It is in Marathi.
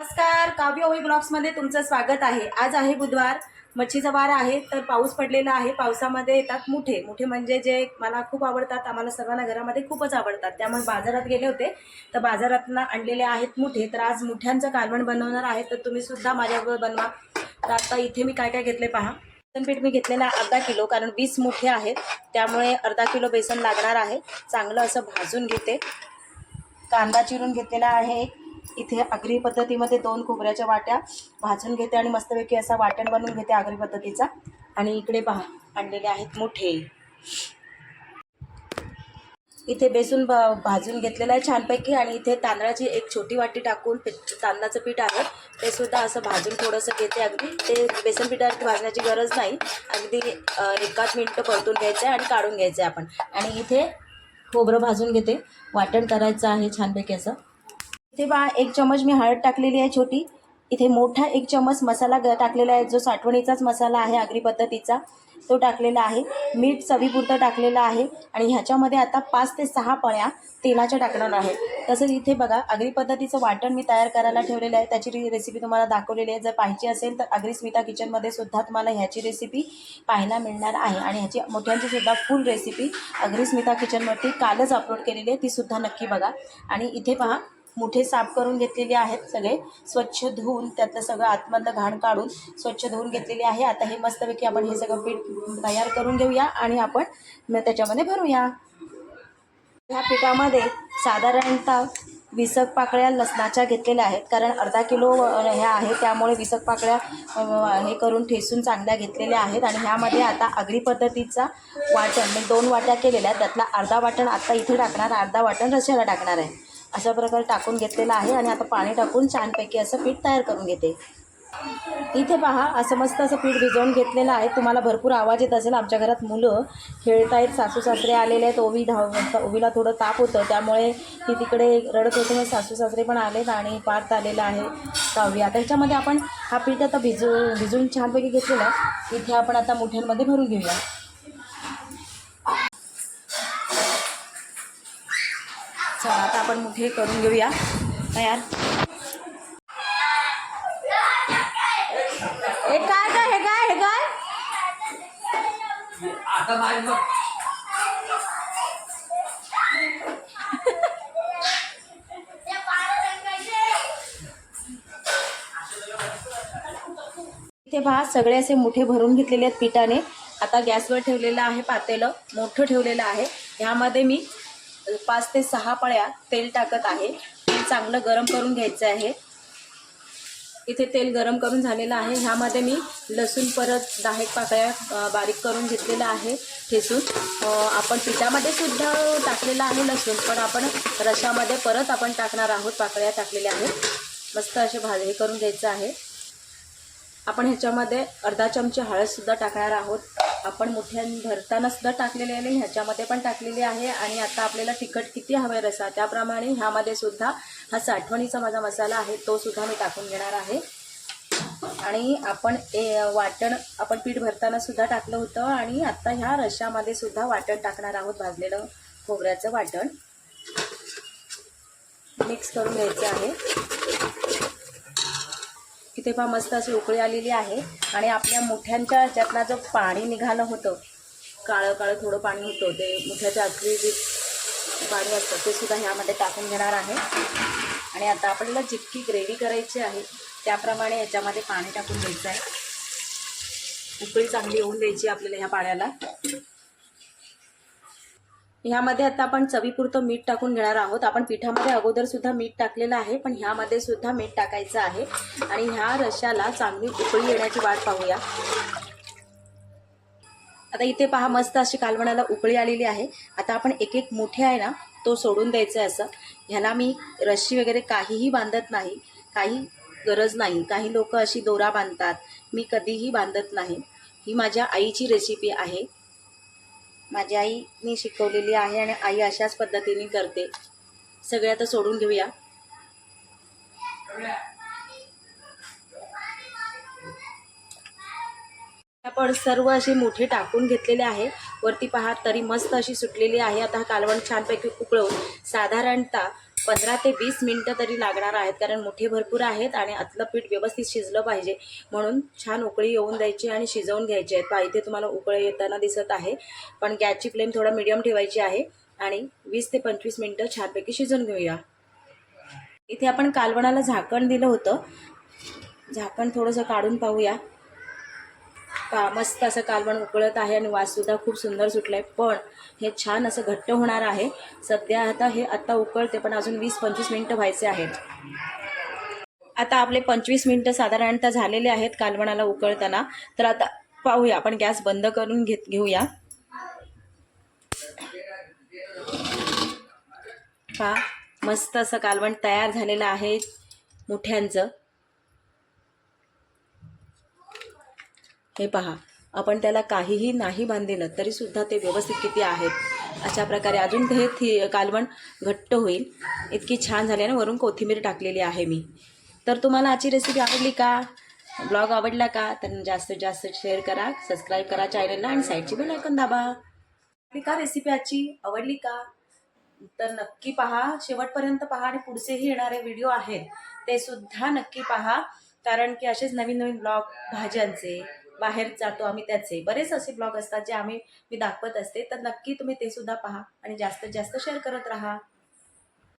नमस्कार काव्य होई ब्लॉग्समध्ये तुमचं स्वागत आहे. आज आहे बुधवार मच्छीचा वार आहे तर पाऊस पडलेला आहे. पावसामध्ये येतात मुठे. मुठे म्हणजे जे मला खूप आवडतात आम्हाला सर्वांना घरामध्ये खूपच आवडतात. त्यामुळे बाजारात गेले होते तर बाजारातनं आणलेले आहेत मुठे. तर आज मुठ्यांचं कालवण बनवणार आहे तर तुम्ही सुद्धा माझ्याबरोबर बनवा. तर आता इथे मी काय काय घेतले पहा. बेसनपीठ मी घेतलेलं आहे अर्धा किलो कारण वीस मुठे आहेत. त्यामुळे अर्धा किलो बेसन लागणार आहे. चांगलं असं भाजून घेते. कांदा चिरून घेतलेला आहे एक इथे आगरी पद्धतीमध्ये दोन खोबऱ्याच्या वाट्या भाजून घेते आणि मस्तपैकी असा वाटण बनवून घेते आगरी पद्धतीचा. आणि इकडे पहा आणलेले आहेत मोठे. इथे बेसून भा भाजून घेतलेलं आहे छानपैकी आणि इथे तांदळाची एक छोटी वाटी टाकून तांदळाचं पीठ आहे. ते सुद्धा असं भाजून थोडंसं घेते अगदी. ते बेसन पिठात भाजण्याची गरज नाही. अगदी एकाच मिनटं परतून घ्यायचं आहे आणि काढून घ्यायचं आहे आपण. आणि इथे खोबरं भाजून घेते. वाटण करायचं आहे छानपैकी असं. इथे बा एक चमच मी हळद टाकलेली आहे छोटी. इथे मोठा एक चमच मसाला ग टाकलेला आहे जो साठवणीचाच मसाला आहे आगरी पद्धतीचा. तो टाकलेला आहे. मीठ चवीपुरतं टाकलेलं आहे. आणि ह्याच्यामध्ये आता पाच ते सहा पळ्या तेलाच्या टाकणार आहे. तसंच इथे बघा आगरी पद्धतीचं वाटण मी तयार करायला ठेवलेलं आहे. त्याची रे- रेसिपी तुम्हाला दाखवलेली आहे. जर पाहिजे असेल तर आगरी स्मिता किचनमध्ये सुद्धा तुम्हाला ह्याची रेसिपी पाहायला मिळणार आहे. आणि ह्याची मोठ्यांची सुद्धा फुल रेसिपी आगरी स्मिता किचनवरती कालच अपलोड केलेली आहे. ती सुद्धा नक्की बघा. आणि इथे पहा मुठे साफ करून घेतलेले आहेत सगळे. स्वच्छ धुवून त्यातलं सगळं आतमधलं घाण काढून स्वच्छ धुवून घेतलेले आहे. आता हे मस्तपैकी आपण हे सगळं पीठ तयार करून घेऊया आणि आपण त्याच्यामध्ये भरूया. ह्या पिठामध्ये साधारणतः विसक पाकळ्या लसणाच्या घेतलेल्या आहेत. कारण अर्धा किलो ह्या आहेत त्यामुळे विसक पाकळ्या हे करून ठेसून चांगल्या घेतलेल्या आहेत. आणि ह्यामध्ये आता आगरी पद्धतीचा वाटण म्हणजे दोन वाट्या केलेल्या आहेत. त्यातला अर्धा वाटण आत्ता इथे टाकणार. अर्धा वाटण रश्याला टाकणार आहे. अशा प्रकारे टाकून घेतलेलं आहे आणि आता पाणी टाकून छानपैकी असं पीठ तयार करून घेते. इथे पहा असं मस्त असं पीठ भिजवून घेतलेलं आहे. तुम्हाला भरपूर आवाज येत असेल. आमच्या घरात मुलं खेळत आहेत सासू सासरे आलेले आहेत. ओवी धाव ओवीला थोडं ताप होतं. त्यामुळे ती तिकडे रडत होते मग सासू सासरे पण आलेत आणि पार्थ आलेला आहे काव्य. आता ह्याच्यामध्ये आपण हा पीठ आता भिजू भिजून छानपैकी घेतलेला आहे. इथे आपण आता मुठ्यांमध्ये भरून घेऊया. चला आता आपण मुठे करून घेऊया. तयार. हे काय काय हे काय हे काय? इथे पहा सगळे असे मोठे भरून घेतलेले आहेत पिठाने. आता गॅसवर ठेवलेलं आहे पातेलं मोठं ठेवलेलं आहे. ह्यामध्ये मी पाच ते सहा पळ्या तेल टाकत आहे. तेल चांगलं गरम करून घ्यायचं आहे. इथे तेल गरम करून झालेलं आहे. ह्यामध्ये मी लसूण परत दहा एक पाकळ्या बारीक करून घेतलेलं आहे ठेसून आपण पिठामध्ये सुद्धा टाकलेलं आहे लसूण पण आपण रशामध्ये परत आपण टाकणार आहोत पाकळ्या टाकलेल्या आहेत. मस्त असे भाज हे करून घ्यायचं आहे. आपण ह्याच्यामध्ये अर्धा चमचे हळदसुद्धा टाकणार आहोत. आपण मोठ्यान भरताना सुद्धा टाकलेले आहे ह्याच्यामध्ये पण टाकलेली आहे. आणि आता आपल्याला तिखट किती हवे रसा? त्याप्रमाणे ह्यामध्ये सुद्धा हा साठवणीचा माझा मसाला आहे तो सुद्धा मी टाकून घेणार आहे. आणि आपण ए वाटण आपण पीठ भरताना सुद्धा टाकलं होतं आणि आता ह्या रशामध्ये सुद्धा वाटण टाकणार आहोत भाजलेलं खोबऱ्याचं वाटण. मिक्स करून घ्यायचं आहे. इथे पहा मस्त अशी उकळी आलेली आहे. आणि आपल्या मुठ्यांच्या ह्याच्यातला जो पाणी निघालं होतं काळं काळं थोडं पाणी होतं ते मुठ्याच्या आखरी जे पाणी असतं ते सुद्धा ह्यामध्ये टाकून घेणार आहे. आणि आता आपल्याला जितकी ग्रेव्ही करायची आहे त्याप्रमाणे याच्यामध्ये पाणी टाकून द्यायचं आहे. उकळी चांगली येऊन द्यायची आपल्याला ह्या पाण्याला. ह्यामध्ये आता आपण चवीपुरतं मीठ टाकून घेणार आहोत. आपण पिठामध्ये अगोदर सुद्धा मीठ टाकलेलं आहे पण ह्यामध्ये सुद्धा मीठ टाकायचं आहे. आणि ह्या रश्याला चांगली उकळी येण्याची वाट पाहूया. आता इथे पहा मस्त अशी कालवणाला उकळी आलेली आहे. आता आपण एक एक मोठे आहे ना तो सोडून द्यायचं आहे असं. ह्याला मी रशी वगैरे काहीही बांधत नाही काही गरज नाही. काही लोक अशी दोरा बांधतात मी कधीही बांधत नाही. ही माझ्या आईची रेसिपी आहे. माझी आईने शिकवलेली आहे आणि आई अशाच पद्धतीने करते. सगळे आता सोडून घेऊया. आपण सर्व असे मोठे टाकून घेतलेले आहे. वरती पहा तरी मस्त अशी सुटलेली आहे. आता हा कालवण छानपैकी उकळवून साधारणतः पंधरा ते वीस मिनटं तरी लागणार आहेत कारण मोठे भरपूर आहेत आणि आतलं पीठ व्यवस्थित शिजलं पाहिजे. म्हणून छान उकळी येऊन द्यायची आणि शिजवून घ्यायची आहेत. पहा इथे तुम्हाला उकळी येताना दिसत आहे पण गॅसची फ्लेम थोडा मिडियम ठेवायची आहे आणि वीस ते पंचवीस मिनटं छानपैकी शिजवून घेऊया. इथे आपण कालवणाला झाकण दिलं होतं. झाकण थोडंसं काढून पाहूया. का मस्त असं कालवण उकळत आहे आणि वाससुद्धा खूप सुंदर सुटलं आहे पण हे छान असं घट्ट होणार आहे. सध्या आता हे आत्ता उकळते पण अजून वीस पंचवीस मिनटं व्हायचे आहेत. आता आपले पंचवीस मिनटं साधारणतः झालेले आहेत कालवणाला उकळताना. तर आता पाहूया आपण गॅस बंद करून घेत घेऊया. पहा मस्त असं कालवण तयार झालेलं आहे मुठ्यांचं. हे पहा आपण त्याला काहीही नाही बांधलेलं तरीसुद्धा ते व्यवस्थित किती आहेत? अशा प्रकारे अजून ते हे थी कालवण घट्ट होईल. इतकी छान झाली आणि वरून कोथिंबीर टाकलेली आहे मी. तर तुम्हाला आजची रेसिपी आवडली का? ब्लॉग आवडला का? तर जास्तीत जास्त शेअर करा सबस्क्राईब करा चॅनलला आणि साईडची बेल ऐकून दाबा. आवडली का रेसिपी आजची? आवडली का? तर नक्की पहा शेवटपर्यंत पहा आणि पुढचेही येणारे व्हिडिओ आहेत ते सुद्धा नक्की पहा. कारण की असेच नवीन नवीन ब्लॉग भाज्यांचे बाहेर जातो आम्ही त्याचे. बरेच असे ब्लॉग असतात जे आम्ही मी दाखवत असते. तर नक्की तुम्ही ते सुद्धा पहा आणि जास्तीत जास्त शेअर करत राहा.